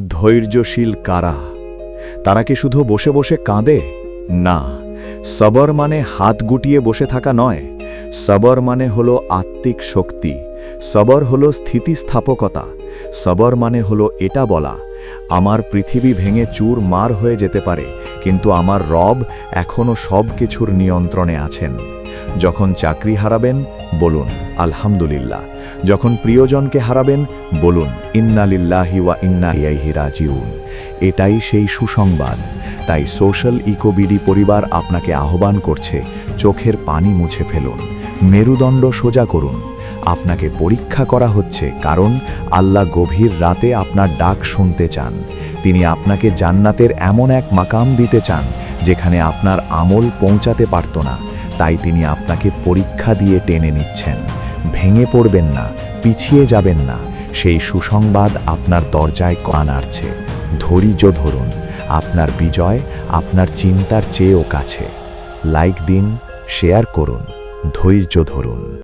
ধৈর্যশীল কারা? তারা কি শুধু বসে বসে কাঁদে? না। সবর মানে হাত গুটিয়ে বসে থাকা নয়। সবর মানে হলো আত্মিক শক্তি। সবর হলো স্থিতিস্থাপকতা। সবর মানে হলো এটা বলা, আমার পৃথিবী ভেঙে চুর মার হয়ে যেতে পারে, কিন্তু আমার রব এখনও সব কিছুর নিয়ন্ত্রণে আছেন। যখন চাকরি হারাবেন, বলুন। আলহামদুলিল্লাহ। যখন প্রিয়জনকে হারাবেন, বলুন ইন্নালিল্লাহি ওয়া ইন্না ইলাইহি রাজিউন। এটাই সেই সুসংবাদ। তাই সোশ্যাল ইকোবিডি পরিবার আপনাকে আহ্বান করছে, চোখের পানি মুছে ফেলুন। মেরুদণ্ড সোজা করুন। আপনাকে পরীক্ষা করা হচ্ছে, কারণ আল্লাহ গভীর রাতে আপনার ডাক শুনতে চান। তিনি আপনাকে জান্নাতের এমন এক মাকাম দিতে চান, যেখানে আপনার আমল পৌঁছাতে পারত না। তাই তিনি আপনাকে পরীক্ষা দিয়ে টেনে নিচ্ছেন। ভেঙে পড়বেন না, পিছিয়ে যাবেন না। সেই সুসংবাদ আপনার দরজায় কান আনছে ধৈর্য ধরুন, আপনার বিজয় আপনার চিন্তার চেয়েও কাছে। লাইক দিন, শেয়ার করুন, ধৈর্য ধরুন।